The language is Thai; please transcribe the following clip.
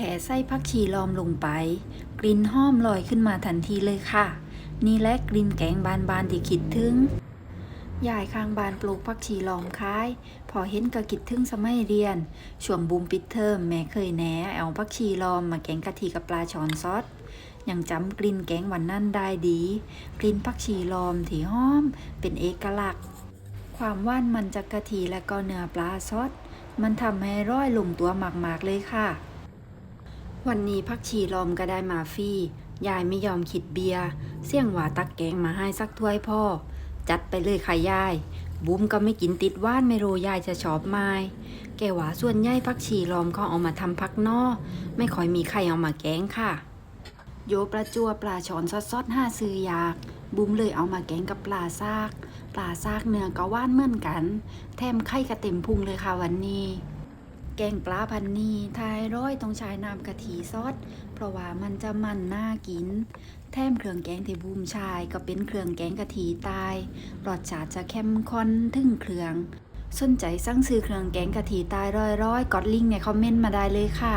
ค่ใส่ผักชีลอมลงไป กลิ่นหอมลอยขึ้นมาทันทีเลยค่ะ นี่แหละกลิ่นแกงบานๆที่คิดถึงยายข้างบ้านปลูกผักชีลอมขาย พอเห็นก็คิดถึงสมัยเรียน ช่วงบูมปิดเทอมแม่เคยแหนเอาผักชีลอมมาแกงกะทิกับปลาช้อนซอสยังจำกลิ่นแกงวันนั้นได้ดี กลิ่นผักชีลอมที่หอม เป็นเอกลักษณ์ ความว่านมันจากกะทิและก็เนื้อปลาซอสมันทำให้ร้อยลงตัวมากๆเลยค่ะ วันนี้ผักชีลอมก็ได้มาฟรียายไม่ยอมคิดเบียร์เสี่ยงหวาตักแกงมาให้สักถ้วยพ่อ จัดไปเลยค่ะยาย บุ้มก็ไม่กินติดว่านไม่รู้ยายจะชอบไหมแกหวาส่วนใหญ่ผักชีลอมเขาเอามาทำพักนอไม่ค่อยมีใครเอามาแกงค่ะ โยปลาจัวปลาช้อนซอดซอดห้าซื้ออยาก บุ้มเลยเอามาแกงกับปลาซาก ปลาซากเนื้อก็ว่านเหมือนกัน แถมไข่กระเต็มพุงเลยค่ะวันนี้ แกงปลาพันนีทายร้อยต้องใช้น้ำกะทิซอส เพราะว่ามันจะมันน่ากิน แถมเครื่องแกงที่บูมชายก็เป็นเครื่องแกงกะทิตายรสชาติจะเข้มข้นถึงเครื่องสนใจสั่งซื้อเครื่องแกงกะทิตายร้อยๆกดลิงก์ในคอมเมนต์มาได้เลยค่ะ